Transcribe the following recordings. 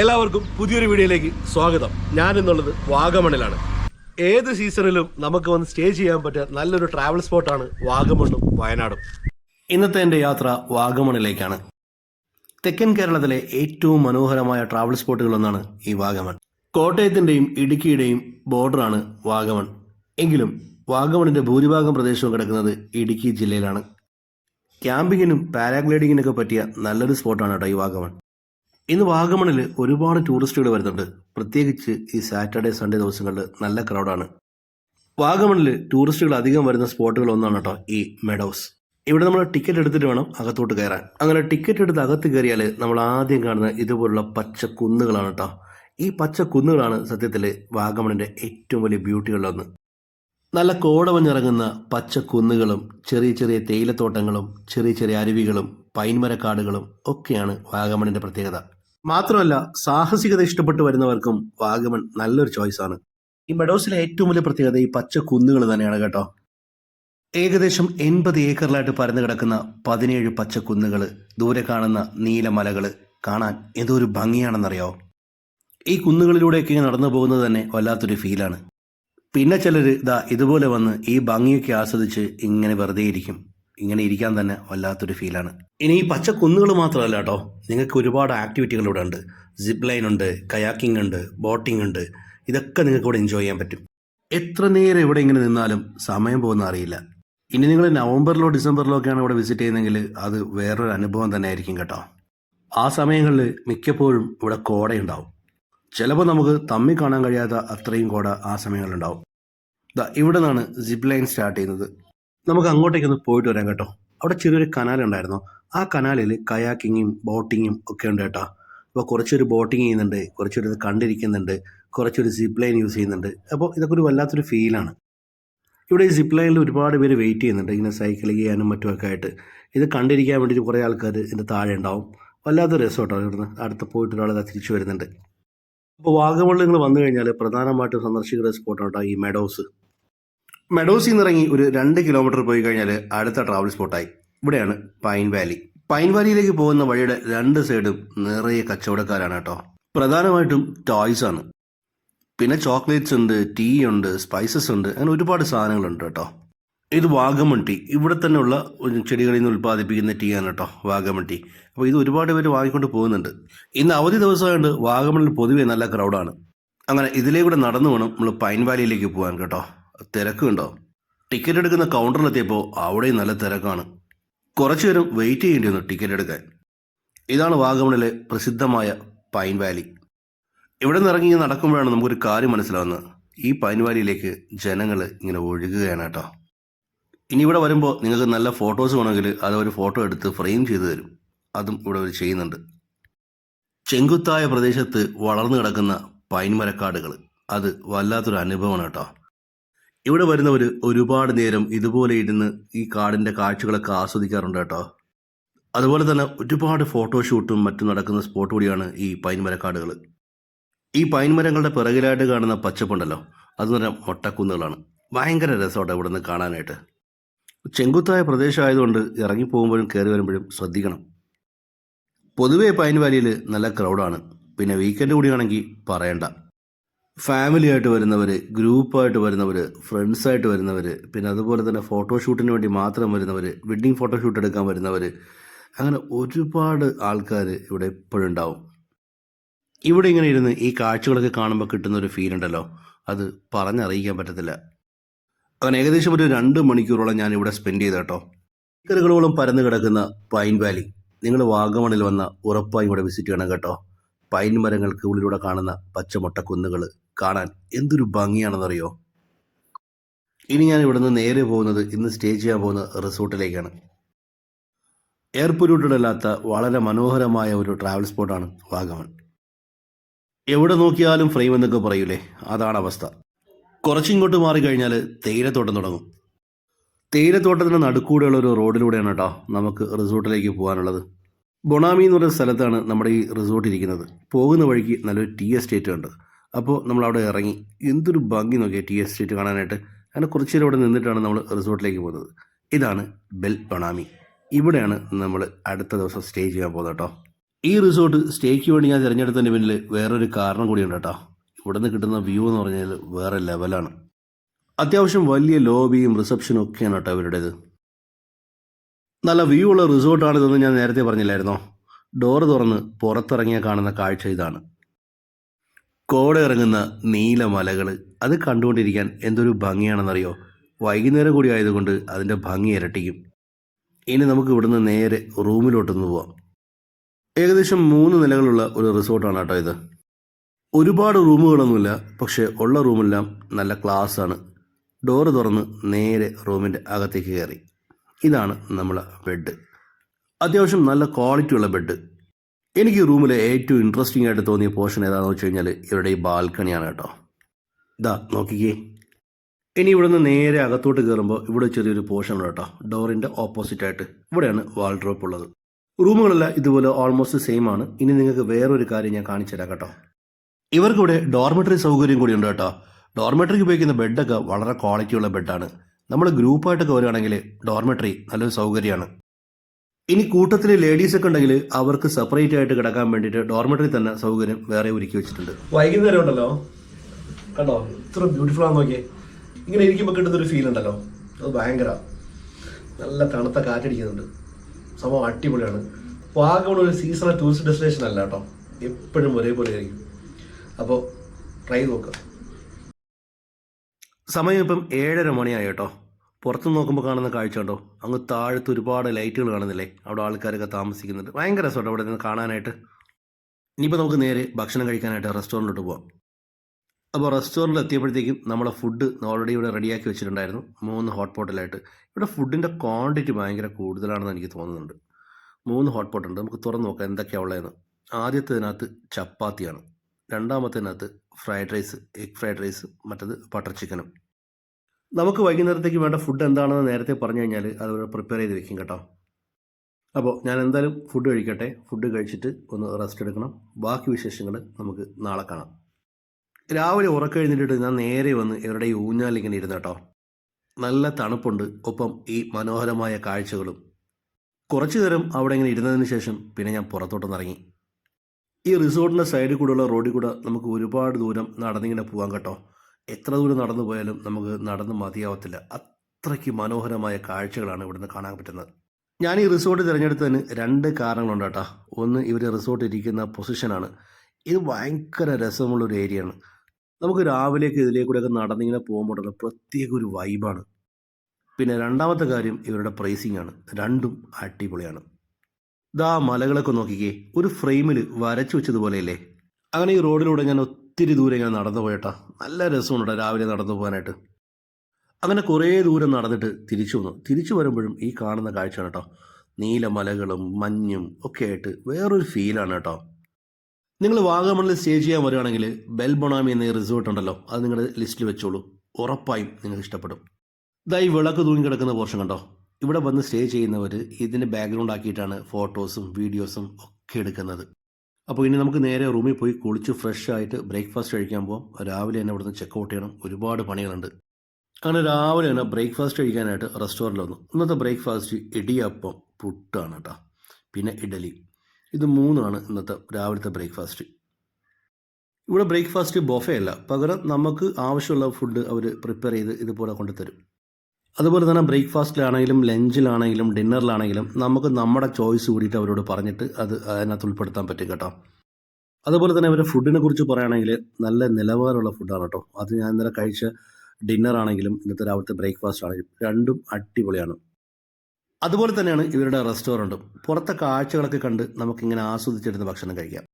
എല്ലാവർക്കും പുതിയൊരു വീഡിയോയിലേക്ക് സ്വാഗതം. ഞാൻ എന്നുള്ളത് വാഗമണിലാണ് ഏത് സീസണിലും നമുക്ക് വന്ന് സ്റ്റേ ചെയ്യാൻ പറ്റിയ നല്ലൊരു ട്രാവൽ സ്പോട്ടാണ് വാഗമണ്ണും വയനാടും. ഇന്നത്തെ എന്റെ യാത്ര വാഗമണിലേക്കാണ് തെക്കൻ കേരളത്തിലെ ഏറ്റവും മനോഹരമായ ട്രാവൽ സ്പോട്ടുകളൊന്നാണ് ഈ വാഗമൺ. കോട്ടയത്തിന്റെയും ഇടുക്കിയുടെയും ബോർഡറാണ് വാഗമൺ. എങ്കിലും വാഗമണിന്റെ ഭൂരിഭാഗം പ്രദേശവും കിടക്കുന്നത് ഇടുക്കി ജില്ലയിലാണ്. ക്യാമ്പിങ്ങിനും പാരാഗ്ലൈഡിങ്ങിനൊക്കെ പറ്റിയ നല്ലൊരു സ്പോട്ടാണ് കേട്ടോ ഈ വാഗമൺ. ഇന്ന് വാഗമണിൽ ഒരുപാട് ടൂറിസ്റ്റുകൾ വരുന്നുണ്ട്. പ്രത്യേകിച്ച് ഈ സാറ്റർഡേ സൺഡേ ദിവസങ്ങളിൽ നല്ല ക്രൗഡാണ് വാഗമണിൽ ടൂറിസ്റ്റുകൾ അധികം വരുന്ന സ്പോട്ടുകൾ ഒന്നാണ് കേട്ടോ ഈ മെഡോസ് ഇവിടെ നമ്മൾ ടിക്കറ്റ് എടുത്തിട്ട് വേണം അകത്തോട്ട് കയറാൻ. അങ്ങനെ ടിക്കറ്റ് എടുത്ത് അകത്ത് കയറിയാൽ നമ്മൾ ആദ്യം കാണുന്ന ഇതുപോലുള്ള പച്ച കുന്നുകളാണ് കേട്ടോ. ഈ പച്ച കുന്നുകളാണ് സത്യത്തിൽ വാഗമണിന്റെ ഏറ്റവും വലിയ ബ്യൂട്ടികളിലൊന്ന് നല്ല കോടമഞ്ഞിറങ്ങുന്ന പച്ച കുന്നുകളും ചെറിയ ചെറിയ തേയിലത്തോട്ടങ്ങളും ചെറിയ ചെറിയ അരുവികളും പൈൻമരക്കാടുകളും ഒക്കെയാണ് വാഗമണിന്റെ പ്രത്യേകത. മാത്രമല്ല സാഹസികത ഇഷ്ടപ്പെട്ടു വരുന്നവർക്കും വാഗമൺ നല്ലൊരു ചോയ്സ് ആണ്. ഈ മെഡോസിലെ ഏറ്റവും വലിയ പ്രത്യേകത ഈ പച്ച കുന്നുകൾ തന്നെയാണ് കേട്ടോ. ഏകദേശം എൺപത് ഏക്കറിലായിട്ട് പരന്നു കിടക്കുന്ന പതിനേഴ് പച്ച കുന്നുകൾ ദൂരെ കാണുന്ന നീലമലകൾ കാണാൻ എന്തോ ഒരു ഭംഗിയാണെന്നറിയോ? ഈ കുന്നുകളിലൂടെയൊക്കെ നടന്നു പോകുന്നത് തന്നെ വല്ലാത്തൊരു ഫീലാണ് പിന്നെ ചിലർ ഇതാ ഇതുപോലെ വന്ന് ഈ ഭംഗിയൊക്കെ ആസ്വദിച്ച് ഇങ്ങനെ വെറുതെ ഇരിക്കും ഇങ്ങനെ ഇരിക്കാൻ തന്നെ വല്ലാത്തൊരു ഫീലാണ് ഇനി ഈ പച്ച കുന്നുകൾ മാത്രമല്ല കേട്ടോ നിങ്ങൾക്ക് ഒരുപാട് ആക്ടിവിറ്റികൾ ഇവിടെ ഉണ്ട്. സിപ്പ് ലൈൻ ഉണ്ട് കയാക്കിംഗ് ഉണ്ട് ബോട്ടിംഗ് ഉണ്ട്. ഇതൊക്കെ നിങ്ങൾക്ക് ഇവിടെ എൻജോയ് ചെയ്യാൻ പറ്റും. എത്ര നേരം ഇവിടെ ഇങ്ങനെ നിന്നാലും സമയം പോകുന്ന അറിയില്ല. ഇനി നിങ്ങൾ നവംബറിലോ ഡിസംബറിലോ ഒക്കെയാണ് ഇവിടെ വിസിറ്റ് ചെയ്യുന്നതെങ്കിൽ അത് വേറൊരു അനുഭവം തന്നെ ആയിരിക്കും കേട്ടോ. ആ സമയങ്ങളിൽ മിക്കപ്പോഴും ഇവിടെ കോടയുണ്ടാവും ചിലപ്പോൾ നമുക്ക് തമ്മി കാണാൻ കഴിയാത്ത അത്രയും കോട ആ സമയങ്ങളിലുണ്ടാവും. ഇവിടെ നിന്നാണ് സിപ്പ് ലൈൻ സ്റ്റാർട്ട് ചെയ്യുന്നത്. നമുക്ക് അങ്ങോട്ടേക്കൊന്ന് പോയിട്ട് വരാം കേട്ടോ. അവിടെ ചെറിയൊരു കനാലുണ്ടായിരുന്നു ആ കനാലിൽ കയാക്കിങ്ങും ബോട്ടിങ്ങും ഒക്കെ ഉണ്ട് കേട്ടോ. അപ്പോൾ കുറച്ചൊരു ബോട്ടിങ് ചെയ്യുന്നുണ്ട് കുറച്ചൊരു ഇത് കണ്ടിരിക്കുന്നുണ്ട് കുറച്ചൊരു സിപ്പ് ലൈൻ യൂസ് ചെയ്യുന്നുണ്ട്. അപ്പോൾ ഇതൊക്കെ ഒരു വല്ലാത്തൊരു ഫീലാണ് ഇവിടെ ഈ സിപ്പ് ലൈനിൽ ഒരുപാട് പേര് വെയിറ്റ് ചെയ്യുന്നുണ്ട് ഇങ്ങനെ സൈക്കിൾ ചെയ്യാനും മറ്റുമൊക്കെ ആയിട്ട്. ഇത് കണ്ടിരിക്കാൻ വേണ്ടിയിട്ട് കുറേ ആൾക്കാർ ഇതിന്റെ താഴെ ഉണ്ടാവും. വല്ലാത്തൊരു രസം കേട്ടോ ഇവിടുന്ന് അടുത്ത് പോയിട്ട് ഒരാൾ തിരിച്ചു വരുന്നുണ്ട്. അപ്പോൾ വാഗമണ്ണിൽ നിങ്ങൾ വന്നു കഴിഞ്ഞാൽ പ്രധാനമായിട്ടും സന്ദർശിക്കുന്ന സ്പോട്ടാണ് കേട്ടോ ഈ മെഡോസ് മെഡോസിൽ നിന്ന് ഇറങ്ങി ഒരു രണ്ട് കിലോമീറ്റർ പോയി കഴിഞ്ഞാൽ അടുത്ത ട്രാവൽ സ്പോട്ടായി ഇവിടെയാണ് പൈൻ വാലി പൈൻ വാലിയിലേക്ക് പോകുന്ന വഴിയുടെ രണ്ട് സൈഡും നിറയെ കച്ചവടക്കാരാണ് കേട്ടോ. പ്രധാനമായിട്ടും ടോയ്സ് ആണ്. പിന്നെ ചോക്ലേറ്റ്സ് ഉണ്ട് ടീ ഉണ്ട് സ്പൈസസ് ഉണ്ട് അങ്ങനെ ഒരുപാട് സാധനങ്ങളുണ്ട് കേട്ടോ. ഇത് വാഗമൺ ടീ ഇവിടെ തന്നെയുള്ള ചെടികളിൽ നിന്ന് ഉൽപ്പാദിപ്പിക്കുന്ന ടീ ആണ് കേട്ടോ വാഗമൺ ടീ അപ്പോൾ ഇത് ഒരുപാട് പേര് വാങ്ങിക്കൊണ്ട് പോകുന്നുണ്ട്. ഇന്ന് അവധി ദിവസമായതുകൊണ്ട് വാഗമണിൽ പൊതുവെ നല്ല ക്രൗഡാണ് അങ്ങനെ ഇതിലേക്കൂടെ നടന്നു വേണം നമ്മൾ പൈൻ വാലിയിലേക്ക് പോകാൻ കേട്ടോ. തിരക്കുണ്ടോ? ടിക്കറ്റ് എടുക്കുന്ന കൗണ്ടറിലെത്തിയപ്പോൾ അവിടെയും നല്ല തിരക്കാണ്. കുറച്ചു നേരം വെയിറ്റ് ചെയ്യേണ്ടി വന്നു ടിക്കറ്റ് എടുക്കാൻ. ഇതാണ് വാഗമണിലെ പ്രസിദ്ധമായ പൈൻ വാലി ഇവിടെ നിന്ന് ഇറങ്ങി നടക്കുമ്പോഴാണ് നമുക്കൊരു കാര്യം മനസ്സിലാവുന്നത്. ഈ പൈൻ വാലിയിലേക്ക് ജനങ്ങൾ ഇങ്ങനെ ഒഴുകുകയാണ് കേട്ടോ. ഇനി ഇവിടെ വരുമ്പോൾ നിങ്ങൾക്ക് നല്ല ഫോട്ടോസ് വേണമെങ്കിൽ അത് ഒരു ഫോട്ടോ എടുത്ത് ഫ്രെയിം ചെയ്തു തരും. അതും ഇവിടെ അവർ ചെയ്യുന്നുണ്ട്. ചെങ്കുത്തായ പ്രദേശത്ത് വളർന്നു കിടക്കുന്ന പൈൻ മരക്കാടുകൾ. അത് വല്ലാത്തൊരു അനുഭവമാണ് കേട്ടോ. ഇവിടെ വരുന്നവർ ഒരുപാട് നേരം ഇതുപോലെ ഇരുന്ന് ഈ കാടിന്റെ കാഴ്ചകളൊക്കെ ആസ്വദിക്കാറുണ്ട് കേട്ടോ. അതുപോലെ തന്നെ ഒരുപാട് ഫോട്ടോഷൂട്ടും മറ്റും നടക്കുന്ന സ്പോട്ട് കൂടിയാണ് ഈ പൈൻമരക്കാടുകൾ ഈ പൈൻമരങ്ങളുടെ പിറകിലായിട്ട് കാണുന്ന പച്ചപ്പുണ്ടല്ലോ അത് പറഞ്ഞാൽ മൊട്ടക്കുന്നുകളാണ്. ഭയങ്കര രസമാണ് ഇവിടെ നിന്ന് കാണാനായിട്ട്. ചെങ്കുത്തായ പ്രദേശമായതുകൊണ്ട് ഇറങ്ങി പോകുമ്പോഴും കയറി വരുമ്പോഴും ശ്രദ്ധിക്കണം. പൊതുവേ പൈൻ വാലിയിൽ നല്ല ക്രൗഡാണ് പിന്നെ വീക്കെൻഡ് കൂടിയാണെങ്കിൽ പറയണ്ട. ഫാമിലി ആയിട്ട് വരുന്നവർ ഗ്രൂപ്പായിട്ട് വരുന്നവർ ഫ്രണ്ട്സായിട്ട് വരുന്നവർ പിന്നെ അതുപോലെ തന്നെ ഫോട്ടോഷൂട്ടിന് വേണ്ടി മാത്രം വരുന്നവർ വെഡ്ഡിങ് ഫോട്ടോഷൂട്ട് എടുക്കാൻ വരുന്നവർ അങ്ങനെ ഒരുപാട് ആൾക്കാർ ഇവിടെ എപ്പോഴും ഉണ്ടാവും. ഇവിടെ ഇങ്ങനെ ഇരുന്ന് ഈ കാഴ്ചകളൊക്കെ കാണുമ്പോൾ കിട്ടുന്ന ഒരു ഫീൽ ഉണ്ടല്ലോ. അത് പറഞ്ഞറിയിക്കാൻ പറ്റത്തില്ല. അങ്ങനെ ഏകദേശം ഒരു രണ്ട് മണിക്കൂറോളം ഞാൻ ഇവിടെ സ്പെൻഡ് ചെയ്ത കേട്ടോ. ഏക്കറുകളോളം പരന്നു കിടക്കുന്ന പൈൻ വാലി നിങ്ങൾ വാഗമണിൽ വന്ന ഉറപ്പായും ഇവിടെ വിസിറ്റ് ചെയ്യണം കേട്ടോ. പൈൻ മരങ്ങൾക്ക് ഉള്ളിലൂടെ കാണുന്ന പച്ചമൊട്ടക്കുന്നുകൾ കാണാൻ എന്തൊരു ഭംഗിയാണെന്നറിയോ? ഇനി ഞാൻ ഇവിടുന്ന് നേരെ പോകുന്നത് ഇന്ന് സ്റ്റേ ചെയ്യാൻ പോകുന്ന റിസോർട്ടിലേക്കാണ്. അല്ലാത്ത വളരെ മനോഹരമായ ഒരു ട്രാവൽ സ്പോട്ടാണ് വാഗമൺ. എവിടെ നോക്കിയാലും ഫ്രെയിം എന്നൊക്കെ പറയൂലേ? അതാണ് അവസ്ഥ. കുറച്ചിങ്ങോട്ട് മാറിക്കഴിഞ്ഞാൽ തേയിലത്തോട്ടം തുടങ്ങും. തേയിലത്തോട്ടത്തിന്റെ നടുക്കൂടെയുള്ള ഒരു റോഡിലൂടെയാണ് കേട്ടോ നമുക്ക് റിസോർട്ടിലേക്ക് പോകാനുള്ളത്. ബൊണാമി എന്ന് പറയുന്ന സ്ഥലത്താണ് നമ്മുടെ ഈ റിസോർട്ട് ഇരിക്കുന്നത്. പോകുന്ന വഴിക്ക് നല്ലൊരു ടീ എസ്റ്റേറ്റ് ഉണ്ട് അപ്പോൾ നമ്മൾ അവിടെ ഇറങ്ങി. എന്തൊരു ഭംഗി നോക്കിയാൽ ടി എസ്റ്റേറ്റ് കാണാനായിട്ട്. അങ്ങനെ കുറച്ച് നേരം അവിടെ നിന്നിട്ടാണ് നമ്മൾ റിസോർട്ടിലേക്ക് പോകുന്നത്. ഇതാണ് ബെൽ പണാമി ഇവിടെയാണ് നമ്മൾ അടുത്ത ദിവസം സ്റ്റേ ചെയ്യാൻ പോകുന്നത് കേട്ടോ. ഈ റിസോർട്ട് സ്റ്റേക്ക് വേണ്ടി ഞാൻ തിരഞ്ഞെടുത്തതിന്റെ പിന്നിൽ വേറൊരു കാരണം കൂടിയുണ്ട് കേട്ടോ. ഇവിടെ നിന്ന് കിട്ടുന്ന വ്യൂ എന്ന് പറഞ്ഞാൽ വേറെ ലെവലാണ്. അത്യാവശ്യം വലിയ ലോബിയും റിസപ്ഷനും ഒക്കെയാണ് കേട്ടോ ഇവരുടേത്. നല്ല വ്യൂ ഉള്ള റിസോർട്ടാണിതെന്ന് ഞാൻ നേരത്തെ പറഞ്ഞില്ലായിരുന്നോ? ഡോറ് തുറന്ന് പുറത്തിറങ്ങിയ കാണുന്ന കാഴ്ച ഇതാണ്. കോട ഇറങ്ങുന്ന നീല മലകൾ അത് കണ്ടുകൊണ്ടിരിക്കാൻ എന്തൊരു ഭംഗിയാണെന്നറിയോ? വൈകുന്നേരം കൂടി ആയതുകൊണ്ട് അതിന്റെ ഭംഗി ഇരട്ടിക്കും. ഇനി നമുക്ക് ഇവിടുന്ന് നേരെ റൂമിലോട്ടൊന്ന് പോവാം. ഏകദേശം മൂന്ന് നിലകളുള്ള ഒരു റിസോർട്ടാണ് കേട്ടോ ഇത്. ഒരുപാട് റൂമുകളൊന്നുമില്ല പക്ഷേ ഉള്ള റൂമെല്ലാം നല്ല ക്ലാസ് ആണ് ഡോറ് തുറന്ന് നേരെ റൂമിന്റെ അകത്തേക്ക് കയറി. ഇതാണ് നമ്മളെ ബെഡ്. അത്യാവശ്യം നല്ല ക്വാളിറ്റിയുള്ള ബെഡ്. എനിക്ക് റൂമിലെ ഏറ്റവും ഇൻട്രസ്റ്റിംഗ് ആയിട്ട് തോന്നിയ പോർഷൻ ഏതാണെന്ന് വെച്ച് കഴിഞ്ഞാൽ ഇവരുടെ ഈ ബാൽക്കണിയാണ് കേട്ടോ. ഇതാ നോക്കിക്കേ. ഇനി ഇവിടുന്ന് നേരെ അകത്തോട്ട് കയറുമ്പോൾ ഇവിടെ ചെറിയൊരു പോർഷൻ ഉണ്ട് കേട്ടോ. ഡോറിന്റെ ഓപ്പോസിറ്റ് ആയിട്ട്. ഇവിടെയാണ് വാൾഡ്രോപ്പ് ഉള്ളത്. റൂമുകളെല്ലാം ഇതുപോലെ ഓൾമോസ്റ്റ് സെയിം ആണ്. ഇനി നിങ്ങൾക്ക് വേറൊരു കാര്യം ഞാൻ കാണിച്ചു തരാം കേട്ടോ. ഇവർക്കിവിടെ ഡോർമെറ്ററി സൗകര്യം കൂടി ഉണ്ട് കേട്ടോ. ഡോർമെറ്ററിക്ക് ഉപയോഗിക്കുന്ന ബെഡൊക്കെ വളരെ ക്വാളിറ്റിയുള്ള ബെഡാണ് നമ്മൾ ഗ്രൂപ്പായിട്ടൊക്കെ വരികയാണെങ്കിൽ ഡോർമെറ്ററി നല്ലൊരു സൗകര്യമാണ്. ഇനി കൂട്ടത്തിൽ ലേഡീസ് ഒക്കെ ഉണ്ടെങ്കിൽ അവർക്ക് സെപ്പറേറ്റ് ആയിട്ട് കിടക്കാൻ വേണ്ടിയിട്ട് ഡോർമെറ്ററി തന്നെ സൗകര്യം വേറെ ഒരുക്കി വെച്ചിട്ടുണ്ട്. വൈകുന്നേരം ഉണ്ടല്ലോ? കണ്ടോ? ഇത്ര ബ്യൂട്ടിഫുൾ ആണെന്ന് നോക്കിയേ. ഇങ്ങനെ ഇരിക്കുമ്പോൾ കിട്ടുന്ന ഒരു ഫീൽ ഉണ്ടല്ലോ. അത് ഭയങ്കര. നല്ല തണുത്ത കാറ്റടിക്കുന്നുണ്ട്. സംഭവം അടിപൊളിയാണ്. വാഗമൺ ഒരു സീസണൽ ടൂറിസ്റ്റ് ഡെസ്റ്റിനേഷൻ അല്ല കേട്ടോ. എപ്പോഴും ഒരേപോലെ ആയിരിക്കും. അപ്പോൾ ട്രൈ നോക്കുക സമയം ഇപ്പം ഏഴര മണിയായി കേട്ടോ. പുറത്ത് നോക്കുമ്പോൾ കാണുന്ന കാഴ്ച ഉണ്ടോ അങ്ങ് താഴത്ത് ഒരുപാട് ലൈറ്റുകൾ കാണുന്നില്ലേ? അവിടെ ആൾക്കാരൊക്കെ താമസിക്കുന്നുണ്ട്. ഭയങ്കര രസമുണ്ട് അവിടെ നിന്ന് കാണാനായിട്ട്. ഇനിയിപ്പോൾ നമുക്ക് നേരെ ഭക്ഷണം കഴിക്കാനായിട്ട് റെസ്റ്റോറന്റിലോട്ട് പോവാം. അപ്പോൾ റെസ്റ്റോറന്റിൽ എത്തിയപ്പോഴത്തേക്കും നമ്മളെ ഫുഡ് ഓൾറെഡി ഇവിടെ റെഡിയാക്കി വെച്ചിട്ടുണ്ടായിരുന്നു. മൂന്ന് ഹോട്ട് പോട്ടിലായിട്ട് ഇവിടെ ഫുഡിന്റെ ക്വാണ്ടിറ്റി ഭയങ്കര കൂടുതലാണെന്ന് എനിക്ക് തോന്നുന്നുണ്ട്. മൂന്ന് ഹോട്ട് പോട്ടുണ്ട് നമുക്ക് തുറന്ന് നോക്കാം എന്തൊക്കെയാണ് ഉള്ളതെന്ന്. ആദ്യത്തേതിനകത്ത് ചപ്പാത്തിയാണ്. രണ്ടാമത്തേതിനകത്ത് fried rice egg fried rice മറ്റത് ബട്ടർ ചിക്കനും നമുക്ക് വൈകുന്നേരത്തേക്ക് വേണ്ട ഫുഡ് എന്താണെന്ന് നേരത്തെ പറഞ്ഞു കഴിഞ്ഞാൽ അത് പ്രിപ്പയർ ചെയ്ത് വെക്കും കേട്ടോ. അപ്പോൾ ഞാൻ എന്തായാലും ഫുഡ് കഴിക്കട്ടെ. ഫുഡ് കഴിച്ചിട്ട് ഒന്ന് റെസ്റ്റ് എടുക്കണം. ബാക്കി വിശേഷങ്ങൾ നമുക്ക് നാളെ കാണാം. രാവിലെ ഉറക്കഴിഞ്ഞിട്ട് ഞാൻ നേരെ വന്ന് ഇവരുടെ ഈ ഊഞ്ഞാലിങ്ങനെ ഇരുന്ന് കേട്ടോ. നല്ല തണുപ്പുണ്ട്. ഒപ്പം ഈ മനോഹരമായ കാഴ്ചകളും. കുറച്ചു നേരം അവിടെ ഇങ്ങനെ ഇരുന്നതിന് ശേഷം പിന്നെ ഞാൻ പുറത്തോട്ടൊന്ന് ഇറങ്ങി. ഈ റിസോർട്ടിന്റെ സൈഡിൽ കൂടെയുള്ള റോഡിൽ കൂടെ നമുക്ക് ഒരുപാട് ദൂരം നടന്നിങ്ങനെ പോകാം കേട്ടോ. എത്ര ദൂരം നടന്നു പോയാലും നമുക്ക് നടന്ന് മതിയാവത്തില്ല. അത്രയ്ക്ക് മനോഹരമായ കാഴ്ചകളാണ് ഇവിടുന്ന് കാണാൻ പറ്റുന്നത്. ഞാൻ ഈ റിസോർട്ട് തിരഞ്ഞെടുത്തതിന് രണ്ട് കാരണങ്ങളുണ്ട് കേട്ടോ. ഒന്ന് ഇവർ റിസോർട്ട് ഇരിക്കുന്ന പൊസിഷനാണ് ഇത് ഭയങ്കര രസമുള്ള ഒരു ഏരിയയാണ് നമുക്ക് രാവിലേക്ക് ഇതിലേക്കൂടെയൊക്കെ നടന്നിങ്ങനെ പോകുമ്പോഴുള്ള പ്രത്യേക ഒരു വൈബാണ് പിന്നെ രണ്ടാമത്തെ കാര്യം ഇവരുടെ പ്രൈസിംഗ് ആണ്. രണ്ടും അടിപൊളിയാണ്. ദാ മലകളൊക്കെ നോക്കിക്കേ. ഒരു ഫ്രെയിമിൽ വരച്ചു വെച്ചതുപോലെയല്ലേ? അങ്ങനെ ഈ റോഡിലൂടെ ഞാൻ ഒത്തിരി ദൂരം ഇങ്ങനെ നടന്നു പോയേട്ടാ. നല്ല രസമുണ്ട് രാവിലെ നടന്നു പോകാനായിട്ട്. അങ്ങനെ കുറേ ദൂരം നടന്നിട്ട് തിരിച്ചു വന്നു. തിരിച്ചു വരുമ്പോഴും ഈ കാണുന്ന കാഴ്ചയാണ് കേട്ടോ നീലമലകളും മഞ്ഞും ഒക്കെ ആയിട്ട് വേറൊരു ഫീലാണ് കേട്ടോ. നിങ്ങൾ വാഗമണിൽ സ്റ്റേ ചെയ്യാൻ വരികയാണെങ്കിൽ ബെൽബൊണാമി എന്ന റിസോർട്ട് ഉണ്ടല്ലോ അത് നിങ്ങളുടെ ലിസ്റ്റിൽ വെച്ചോളൂ. ഉറപ്പായും നിങ്ങൾക്ക് ഇഷ്ടപ്പെടും. ഇതായി വിളക്ക് തൂങ്ങി കിടക്കുന്ന പോർഷൻ കണ്ടോ? ഇവിടെ വന്ന് സ്റ്റേ ചെയ്യുന്നവർ ഇതിന്റെ ബാക്ക്ഗ്രൗണ്ട് ആക്കിയിട്ടാണ് ഫോട്ടോസും വീഡിയോസും ഒക്കെ എടുക്കുന്നത്. അപ്പോൾ ഇനി നമുക്ക് നേരെ റൂമിൽ പോയി കുളിച്ച് ഫ്രഷ് ആയിട്ട് ബ്രേക്ക്ഫാസ്റ്റ് കഴിക്കാൻ പോകാം രാവിലെ തന്നെ ഇവിടുന്ന് ചെക്ക് ഔട്ട് ചെയ്യണം. ഒരുപാട് പണികളുണ്ട്. അങ്ങനെ രാവിലെ തന്നെ ബ്രേക്ക്ഫാസ്റ്റ് കഴിക്കാനായിട്ട് റെസ്റ്റോറന്റിൽ വന്നു. ഇന്നത്തെ ബ്രേക്ക്ഫാസ്റ്റ് ഇടിയപ്പം പുട്ടാണ് കേട്ടോ പിന്നെ ഇഡലി. ഇത് മൂന്നാണ് ഇന്നത്തെ രാവിലത്തെ ബ്രേക്ക്ഫാസ്റ്റ് ഇവിടെ ബ്രേക്ക്ഫാസ്റ്റ് ബൊഫേ അല്ല. പകരം നമുക്ക് ആവശ്യമുള്ള ഫുഡ് അവർ പ്രിപ്പയർ ചെയ്ത് ഇതുപോലെ കൊണ്ടുതരും. അതുപോലെ തന്നെ ബ്രേക്ക്ഫാസ്റ്റിലാണെങ്കിലും ലഞ്ചിലാണെങ്കിലും ഡിന്നറിലാണെങ്കിലും നമുക്ക് നമ്മുടെ ചോയ്സ് കൂടിയിട്ട് അവരോട് പറഞ്ഞിട്ട് അത് അതിനകത്ത് ഉൾപ്പെടുത്താൻ പറ്റും കേട്ടോ. അതുപോലെ തന്നെ അവരുടെ ഫുഡിനെ കുറിച്ച് പറയുകയാണെങ്കിൽ നല്ല നിലവാരമുള്ള ഫുഡാണ് കേട്ടോ. അത് ഞാൻ ഇന്നലെ കഴിച്ച ഡിന്നറാണെങ്കിലും ഇന്നത്തെ രാവിലത്തെ ബ്രേക്ക്ഫാസ്റ്റ് ആണെങ്കിലും രണ്ടും അടിപൊളിയാണ്. അതുപോലെ തന്നെയാണ് ഇവരുടെ റെസ്റ്റോറന്റും. പുറത്തെ കാഴ്ചകളൊക്കെ കണ്ട് നമുക്കിങ്ങനെ ആസ്വദിച്ചെടുത്ത് ഭക്ഷണം കഴിക്കാം.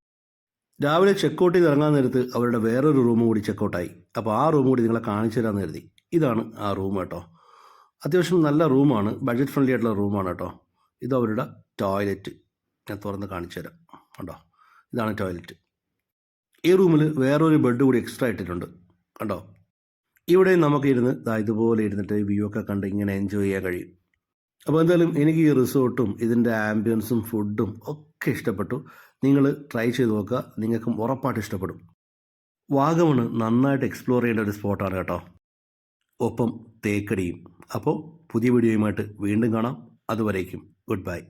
രാവിലെ ചെക്കൗട്ട് ചെയ്ത് ഇറങ്ങാൻ നേരത്ത് അവരുടെ വേറൊരു റൂം കൂടി ചെക്കൗട്ടായി. അപ്പോൾ ആ റൂം കൂടി നിങ്ങളെ കാണിച്ചു തരാമെന്ന് കരുതി. ഇതാണ് ആ റൂം കേട്ടോ. അത്യാവശ്യം നല്ല റൂമാണ്. ബഡ്ജറ്റ് ഫ്രണ്ട്ലി ആയിട്ടുള്ള റൂമാണ് കേട്ടോ. ഇത് അവരുടെ ടോയ്ലറ്റ്. ഞാൻ തുറന്ന് കാണിച്ചു തരാം. കണ്ടോ? ഇതാണ് ടോയ്ലറ്റ്. ഈ റൂമിൽ വേറൊരു ബെഡ് കൂടി എക്സ്ട്രാ ഇട്ടിട്ടുണ്ട്. കണ്ടോ? ഇവിടെ നമുക്ക് ഇരുന്ന് ഇതുപോലെ ഇരുന്നിട്ട് വ്യൂ ഒക്കെ കണ്ട് ഇങ്ങനെ എൻജോയ് ചെയ്യാൻ കഴിയും. അപ്പോൾ എന്തായാലും എനിക്ക് ഈ റിസോർട്ടും ഇതിന്റെ ആംബിയൻസും ഫുഡും ഒക്കെ ഇഷ്ടപ്പെട്ടു. നിങ്ങൾ ട്രൈ ചെയ്ത് നോക്കുക. നിങ്ങൾക്കും ഉറപ്പായിട്ട് ഇഷ്ടപ്പെടും. വാഗമണ് നന്നായിട്ട് എക്സ്പ്ലോർ ചെയ്യേണ്ട ഒരു സ്പോട്ടാണ് കേട്ടോ. ഒപ്പം തേക്കടിയും. അപ്പോൾ പുതിയ വീഡിയോയുമായിട്ട് വീണ്ടും കാണാം. അതുവരേക്കും ഗുഡ് ബൈ.